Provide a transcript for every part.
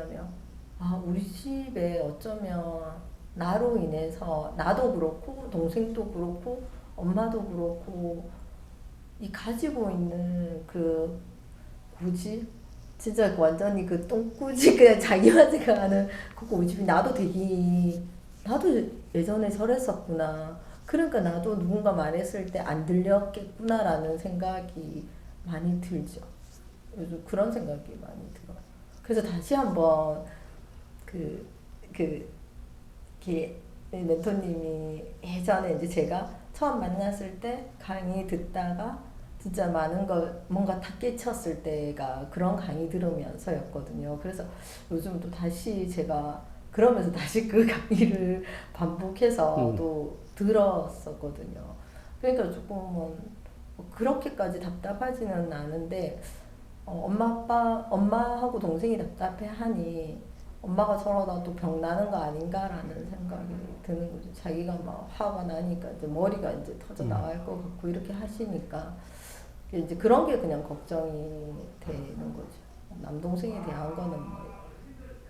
뭐냐면. 아 우리 집에 어쩌면 나로 인해서 나도 그렇고 동생도 그렇고 엄마도 그렇고 이 가지고 있는 그 고집 진짜 완전히 그 똥꾸지 그냥 자기만 생각하는 그 고집이 나도 되게 나도 예전에 저랬었구나. 그러니까 나도 누군가 말했을 때 안 들렸겠구나라는 생각이 많이 들죠. 요즘 그런 생각이 많이 들어요 그래서 다시 한번 그, 그, 그 멘토님이 예전에 이제 제가 처음 만났을 때 강의 듣다가 진짜 많은 걸 뭔가 다 깨쳤을 때가 그런 강의 들으면서였거든요. 그래서 요즘 또 다시 제가 그러면서 다시 그 강의를 반복해서 음. 또 들었었거든요. 그러니까 조금은 뭐 그렇게까지 답답하지는 않은데 어, 엄마 아빠 엄마하고 동생이 답답해하니 엄마가 저러다 또 병 나는 거 아닌가라는 생각이 드는 거죠. 자기가 막 화가 나니까 이제 머리가 이제 터져 음. 나갈 것 같고 이렇게 하시니까 이제 그런 게 그냥 걱정이 되는 거죠. 남동생에 대한 거는 뭐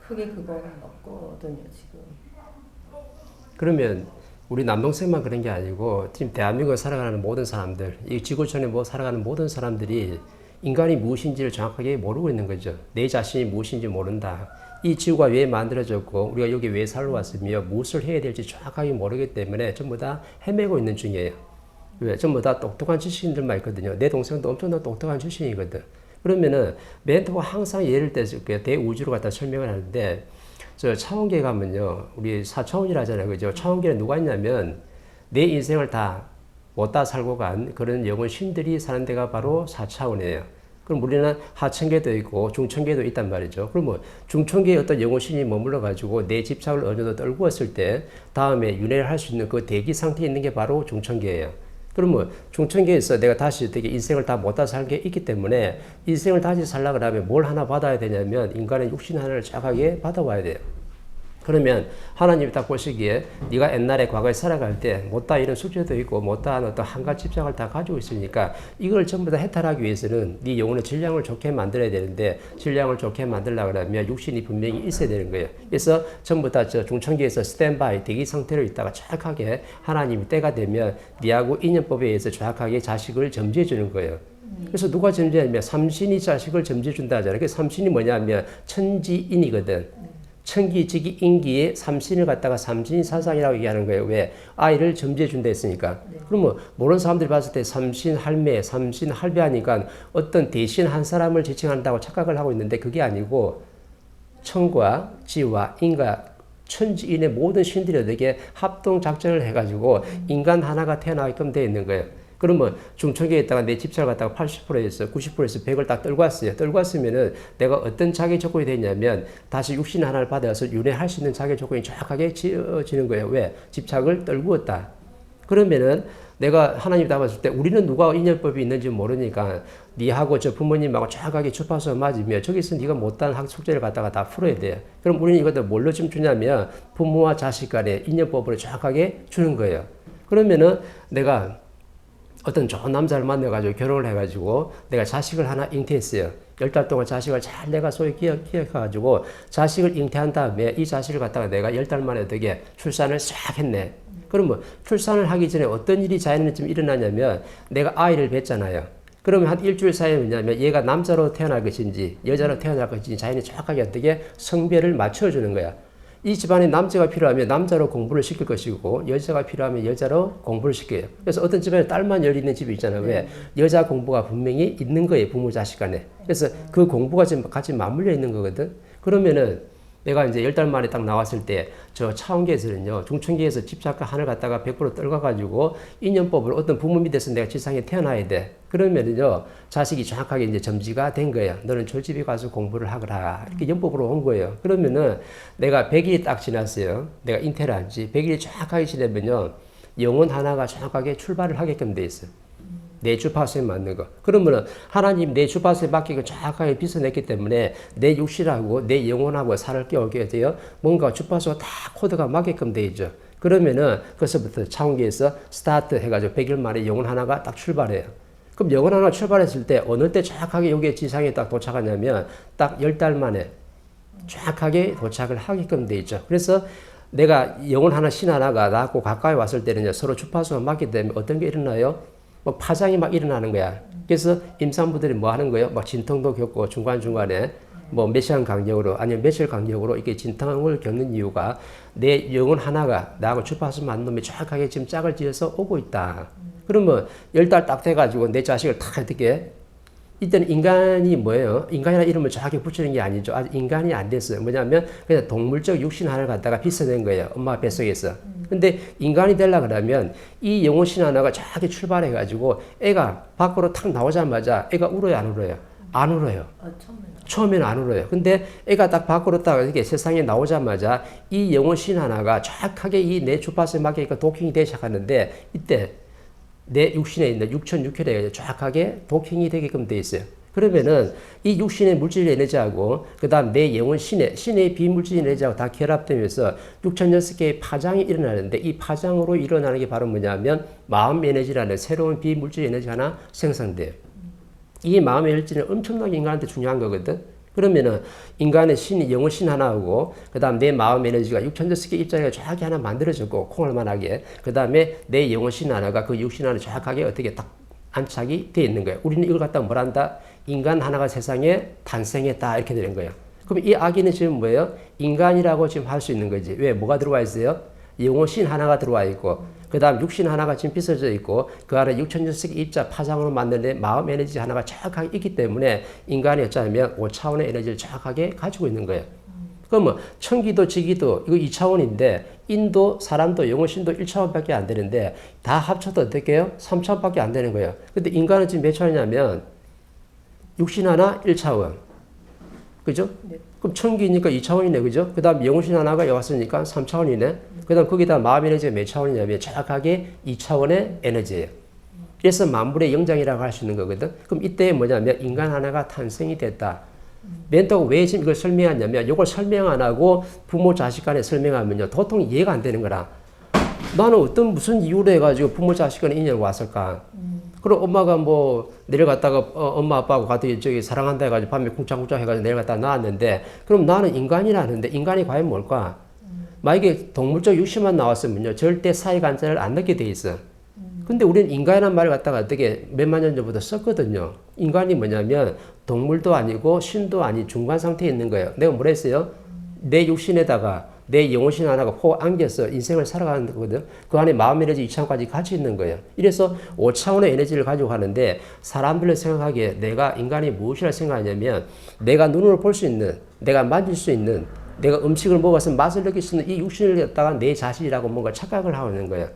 크게 그거는 없거든요 지금. 그러면 우리 남동생만 그런 게 아니고 지금 대한민국에 살아가는 모든 사람들, 이 지구촌에 뭐 살아가는 모든 사람들이 인간이 무엇인지를 정확하게 모르고 있는 거죠. 내 자신이 무엇인지 모른다. 이 지구가 왜 만들어졌고 우리가 여기 왜 살러 왔으며 무엇을 해야 될지 정확하게 모르기 때문에 전부 다 헤매고 있는 중이에요. 왜? 전부 다 똑똑한 지식인들만 있거든요. 내 동생도 엄청난 똑똑한 출신이거든. 그러면은 멘토가 항상 예를 들어서 그 대우주로 갖다 설명을 하는데 저 차원계 가면요. 우리 사차원이라 하잖아요. 그죠? 차원계는 누가 있냐면 내 인생을 다 못다 살고 간 그런 영혼 신들이 사는 데가 바로 사차원이에요. 그럼 우리는 하천계도 있고 중천계도 있단 말이죠. 그러면 중천계에 어떤 영혼신이 머물러 가지고 내 집착을 어느 정도 떨구었을 때 다음에 윤회를 할 수 있는 그 대기 상태에 있는 게 바로 중천계예요. 그러면 중천계에서 내가 다시 되게 인생을 다 못다 살게 있기 때문에 인생을 다시 살라 그러면 뭘 하나 받아야 되냐면 인간의 육신 하나를 정확하게 받아와야 돼요. 그러면 하나님이 딱 보시기에 네가 옛날에 과거에 살아갈 때 못다 이런 숙제도 있고 못다한 어떤 한가 집착을 다 가지고 있으니까 이걸 전부 다 해탈하기 위해서는 네 영혼의 질량을 좋게 만들어야 되는데 질량을 좋게 만들려 그러면 육신이 분명히 있어야 되는 거예요. 그래서 전부 다 저 중천기에서 스탠바이 대기 상태로 있다가 정확하게 하나님이 때가 되면 네하고 인연법에 의해서 정확하게 자식을 점지해 주는 거예요. 그래서 누가 점지하냐면 삼신이 자식을 점지해 준다 하잖아요. 그 삼신이 뭐냐면 천지인이거든. 천기, 지기, 인기에 삼신을 갖다가 삼신이 사상이라고 얘기하는 거예요. 왜? 아이를 점지해 준다 했으니까. 그러면 모르는 사람들이 봤을 때 삼신 할매, 삼신 할배 하니까 어떤 대신 한 사람을 지칭한다고 착각을 하고 있는데 그게 아니고 천과 지와 인과 천지인의 모든 신들이 어떻게 합동 작전을 해가지고 인간 하나가 태어나게끔 되어 있는 거예요. 그러면 중천계에 있다가 내 집착을 갖다가 80%에서 90%에서 100을 딱 떨고 왔어요. 떨고 왔으면은 내가 어떤 자기 조건이 되냐면 다시 육신 하나를 받아서 윤회할 수 있는 자기 조건이 정확하게 지어지는 거예요. 왜? 집착을 떨구었다. 그러면은 내가 하나님 답았을 때 우리는 누가 인연법이 있는지 모르니까 니하고 저 부모님하고 정확하게 주파수 맞으면 저기서 네가 못한 학 숙제를 갖다가 다 풀어야 돼. 그럼 우리는 이것도 뭘로 좀 주냐면 부모와 자식 간의 인연법으로 정확하게 주는 거예요. 그러면은 내가 어떤 좋은 남자를 만나가지고 결혼을 해가지고 내가 자식을 하나 잉태했어요. 열 달 동안 자식을 잘 내가 소위 기억, 기억해가지고 자식을 잉태한 다음에 이 자식을 갖다가 내가 열 달 만에 어떻게 출산을 싹 했네. 그러면 출산을 하기 전에 어떤 일이 자연에 좀 일어나냐면 내가 아이를 뵀잖아요. 그러면 한 일주일 사이에 뭐냐면 얘가 남자로 태어날 것인지 여자로 태어날 것인지 자연이 정확하게 어떻게 성별을 맞춰주는 거야. 이 집안에 남자가 필요하면 남자로 공부를 시킬 것이고 여자가 필요하면 여자로 공부를 시켜요. 그래서 어떤 집안에 딸만 열리는 집이 있잖아요. 왜? 여자 공부가 분명히 있는 거예요. 부모 자식 간에. 그래서 그 공부가 지금 같이 맞물려 있는 거거든. 그러면은 내가 이제 열 달 만에 딱 나왔을 때 저 차원계에서는요 중천계에서 집착과 하늘 갖다가 100% 떨궈가지고 인연법을 어떤 부모 밑에서 내가 지상에 태어나야 돼. 그러면은요 자식이 정확하게 이제 점지가 된 거예요 너는 졸집에 가서 공부를 하거라. 이렇게 연법으로 온 거예요. 그러면은 내가 100일이 딱 지났어요. 내가 인테를 한지 100일이 정확하게 지나면요 영혼 하나가 정확하게 출발을 하게끔 돼 있어요 내 주파수에 맞는 거. 그러면은 하나님 내 주파수에 맞게 정확하게 빚어냈기 때문에 내 육신하고 내 영혼하고 살을 깨우게 돼요. 뭔가 주파수가 다 코드가 맞게끔 돼 있죠. 그러면은 그서부터 차원기에서 스타트 해가지고 100일 만에 영혼 하나가 딱 출발해요. 그럼 영혼 하나 출발했을 때 어느 때 정확하게 여기에 지상에 딱 도착하냐면 딱 10달 만에 정확하게 도착을 하게끔 돼 있죠. 그래서 내가 영혼 하나 신 하나가 나하고 가까이 왔을 때는 서로 주파수가 맞기 때문에 어떤 게 일어나요? 뭐 파장이 막 일어나는 거야. 그래서 임산부들이 뭐 하는 거예요? 막 진통도 겪고 중간중간에 뭐 몇 시간 간격으로 아니면 며칠 간격으로 이렇게 진통을 겪는 이유가 내 영혼 하나가 나하고 주파수 맞는 놈이 정확하게 지금 짝을 지어서 오고 있다. 그러면 열 달 딱 돼가지고 내 자식을 탁 어떻게 이때는 인간이 뭐예요? 인간이라는 이름을 정확히 붙이는 게 아니죠. 아직 인간이 안 됐어요. 뭐냐면 그냥 동물적 육신 하나를 갖다가 빗어낸 거예요. 엄마 뱃속에서. 근데 인간이 되려 그러면 이 영혼신 하나가 정확히 출발해 가지고 애가 밖으로 탁 나오자마자 애가 울어요, 안 울어요? 안 울어요. 어, 처음에는. 처음에는 안 울어요. 근데 애가 딱 밖으로 딱 이렇게 세상에 나오자마자 이 영혼신 하나가 정확하게 이 내 주파수에 맞게 도킹이 되기 시작하는데 이때 내 육신에 있는 육천 육혈에 정확하게 도킹이 되게끔 돼 있어요. 그러면은 이 육신의 물질 에너지하고 그다음 내 영혼 신의 신의 비물질 에너지하고 다 결합되면서 육천 여섯 개의 파장이 일어나는데 이 파장으로 일어나는 게 바로 뭐냐면 마음 에너지라는 새로운 비물질 에너지가 하나 생성돼요. 이 마음의 일지는 엄청나게 인간한테 중요한 거거든. 그러면은 인간의 신, 영혼 신 하나하고 그다음 내 마음 에너지가 개 입장에 정확히 하나 만들어졌고 콩알만하게 그다음에 내 영혼 신 하나가 그 육신 하나 정확하게 어떻게 딱 안착이 돼 있는 거예요. 우리는 이걸 갖다 뭐란다? 인간 하나가 세상에 탄생했다 이렇게 되는 거예요. 그럼 이 아기는 지금 뭐예요? 인간이라고 지금 할 수 있는 거지. 왜? 뭐가 들어와 있어요? 영혼신 하나가 들어와 있고 그 다음 육신 하나가 지금 빗어져 있고 그 안에 개 입자 파장으로 만든 내 마음 에너지 하나가 정확하게 있기 때문에 인간이 어쩌면 5차원의 에너지를 정확하게 가지고 있는 거예요. 그러면 천기도 지기도 이거 2차원인데 인도 사람도 영혼신도 1차원밖에 안 되는데 다 합쳐도 어떻게 해요? 3차원밖에 안 되는 거예요. 근데 인간은 지금 몇 차원이냐면 육신 하나 1차원. 그죠? 네. 그럼 천기니까 2차원이네. 그죠? 그 다음 영혼신 하나가 여기 왔으니까 3차원이네. 그 다음 거기다 마음 에너지가 몇 차원이냐면 정확하게 2차원의 에너지예요. 그래서 만물의 영장이라고 할 수 있는 거거든. 그럼 이때 뭐냐면 인간 하나가 탄생이 됐다. 멘토가 왜 지금 이걸 설명하냐면 이걸 설명 안 하고 부모 자식 간에 설명하면요. 도통 이해가 안 되는 거라. 나는 어떤 무슨 이유로 해가지고 부모 자식 간에 인연이 왔을까? 그럼 엄마가 뭐 내려갔다가 어, 엄마 아빠하고 같이 저기 사랑한다 해가지고 밤에 쿵짝쿵짝 해가지고 내려갔다 나왔는데 그럼 나는 인간이라는데 인간이 과연 뭘까? 만약에 동물적 육신만 나왔으면요 절대 사회 관찰을 안 넣게 돼 있어. 근데 우리는 인간이라는 말을 갖다가 어떻게 몇만 년 전부터 썼거든요. 인간이 뭐냐면 동물도 아니고 신도 아닌 중간 상태에 있는 거예요. 내가 뭐라 했어요? 내 육신에다가 내 영혼신 하나가 포 안겨서 인생을 살아가는 거거든. 그 안에 마음 에너지 2차원까지 같이 있는 거예요. 이래서 5차원의 에너지를 가지고 가는데 사람들을 생각하기에 내가 인간이 무엇이라 생각하냐면 내가 눈으로 볼 수 있는, 내가 만질 수 있는, 내가 음식을 먹어서 맛을 느낄 수 있는 이 육신을 갖다가 내 자신이라고 뭔가 착각을 하고 있는 거예요.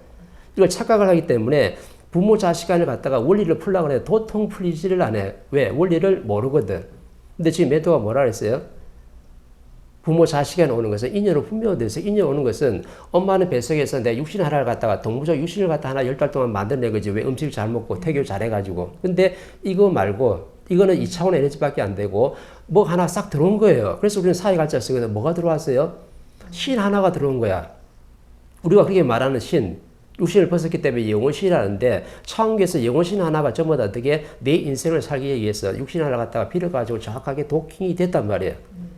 이걸 착각을 하기 때문에 부모 자식 간을 갖다가 원리를 풀려고 해 도통 풀리지를 않아. 왜? 원리를 모르거든. 근데 지금 멘토가 뭐라 그랬어요? 부모 자식에 오는 것은 인연으로 분명돼서 인연 오는 것은 엄마는 뱃속에서 내 육신 하나를 갖다가 동물적 육신을 갖다 하나 열 달 동안 만들어낸 거지. 왜 음식을 잘 먹고 태교 잘 해가지고. 근데 이거 말고 이거는 2차원의 에너지밖에 안 되고 뭐 하나 싹 들어온 거예요. 그래서 우리는 사회 갈자 쓰거든 뭐가 들어왔어요? 신 하나가 들어온 거야. 우리가 그렇게 말하는 신 육신을 벗었기 때문에 영혼신이라는데 차원계에서 영혼신 하나가 전부 다 어떻게 내 인생을 살기 위해서 육신 하나 갖다가 빌어가지고 정확하게 도킹이 됐단 말이에요.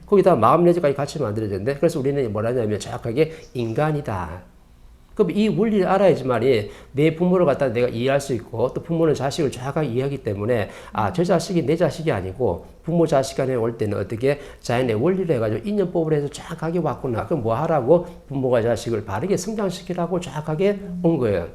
거기다 마음 내지까지 같이 만들어졌는데 그래서 우리는 뭐라 하냐면 정확하게 인간이다. 그럼 이 원리를 알아야지만이 내 부모를 갖다 내가 이해할 수 있고 또 부모는 자식을 정확하게 이해하기 때문에 아 저 자식이 내 자식이 아니고 부모 자식 간에 올 때는 어떻게 자연의 원리를 해가지고 인연법을 해서 정확하게 왔구나. 그럼 뭐 하라고 부모가 자식을 바르게 성장시키라고 정확하게 온 거예요.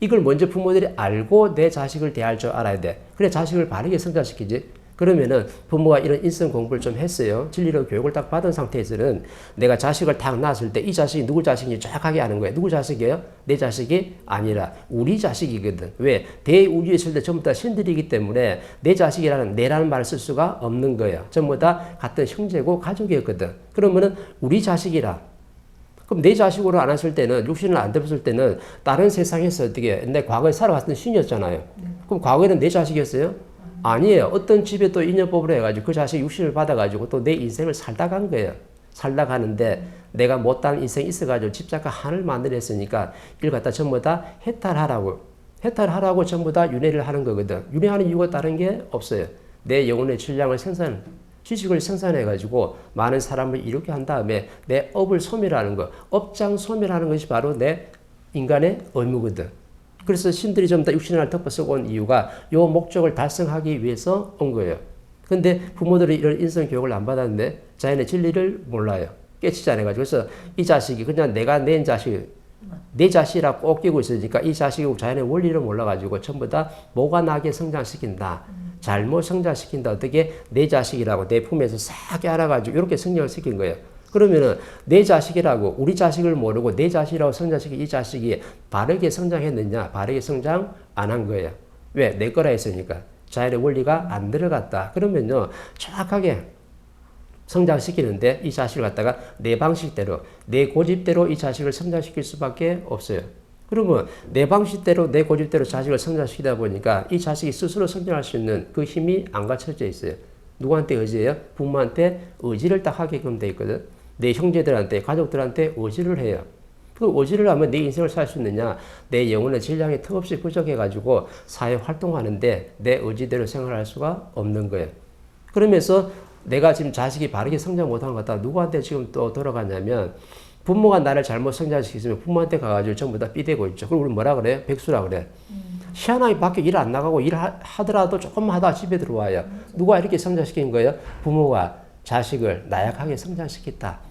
이걸 먼저 부모들이 알고 내 자식을 대할 줄 알아야 돼. 그래 자식을 바르게 성장시키지. 그러면은 부모가 이런 인성 공부를 좀 했어요. 진리로 교육을 딱 받은 상태에서는 내가 자식을 딱 낳았을 때 이 자식이 누구 자식인지 정확하게 아는 거예요. 누구 자식이에요? 내 자식이 아니라 우리 자식이거든. 왜? 대우주에 있을 때 전부 다 신들이기 때문에 내 자식이라는 내라는 말을 쓸 수가 없는 거예요. 전부 다 같은 형제고 가족이었거든. 그러면은 우리 자식이라 그럼 내 자식으로 안 했을 때는 육신을 안 덮었을 때는 다른 세상에서 어떻게 내 과거에 살아왔던 신이었잖아요. 그럼 과거에는 내 자식이었어요? 아니에요. 어떤 집에 또 인연법을 해가지고 그 자식 육신을 받아가지고 또 내 인생을 살다 간 거예요. 살다 가는데 내가 못한 인생이 있어가지고 집착과 한을 만들었으니까 이걸 갖다 전부 다 해탈하라고 해탈하라고 전부 다 윤회를 하는 거거든. 윤회하는 이유가 다른 게 없어요. 내 영혼의 질량을 생산 지식을 생산해가지고 많은 사람을 이롭게 한 다음에 내 업을 소멸하는 것, 업장 소멸하는 것이 바로 내 인간의 의무거든. 그래서 신들이 좀더 육신을 덮어 쓰고 온 이유가 요 목적을 달성하기 위해서 온 거예요. 근데 부모들이 이런 인성 교육을 안 받았는데 자연의 진리를 몰라요. 깨치지 않아가지고. 그래서 이 자식이 그냥 내가 낸 자식, 내 자식이라고 꼭 끼고 있으니까 이 자식이 자연의 원리를 몰라가지고 전부 다 뭐가 나게 성장시킨다. 잘못 성장시킨다. 어떻게 내 자식이라고 내 품에서 싹 알아가지고 이렇게 성장을 시킨 거예요. 그러면은 내 자식이라고 우리 자식을 모르고 내 자식이라고 성장시킨 이 자식이 바르게 성장했느냐? 바르게 성장 안 한 거예요. 왜? 내 거라 했으니까. 자연의 원리가 안 들어갔다. 그러면요, 정확하게 성장시키는데 이 자식을 갖다가 내 방식대로, 내 고집대로 이 자식을 성장시킬 수밖에 없어요. 그러면 내 방식대로, 내 고집대로 자식을 성장시키다 보니까 이 자식이 스스로 성장할 수 있는 그 힘이 안 갖춰져 있어요. 누구한테 의지해요? 부모한테 의지를 딱 하게끔 돼 있거든. 내 형제들한테, 가족들한테 의지를 해요. 그 의지를 하면 내 인생을 살 수 있느냐? 내 영혼의 질량이 턱없이 부족해가지고 사회 활동하는데 내 의지대로 생활할 수가 없는 거예요. 그러면서 내가 지금 자식이 바르게 성장 못한 것 같다. 누구한테 지금 또 돌아가냐면 부모가 나를 잘못 성장시키면 부모한테 가가지고 전부 다 삐대고 있죠. 그리고 우리 뭐라 그래? 백수라 그래. 희한하게 밖에 일 안 나가고 일하더라도 조금 하다 집에 들어와요. 누가 이렇게 성장시킨 거예요? 부모가 자식을 나약하게 성장시켰다.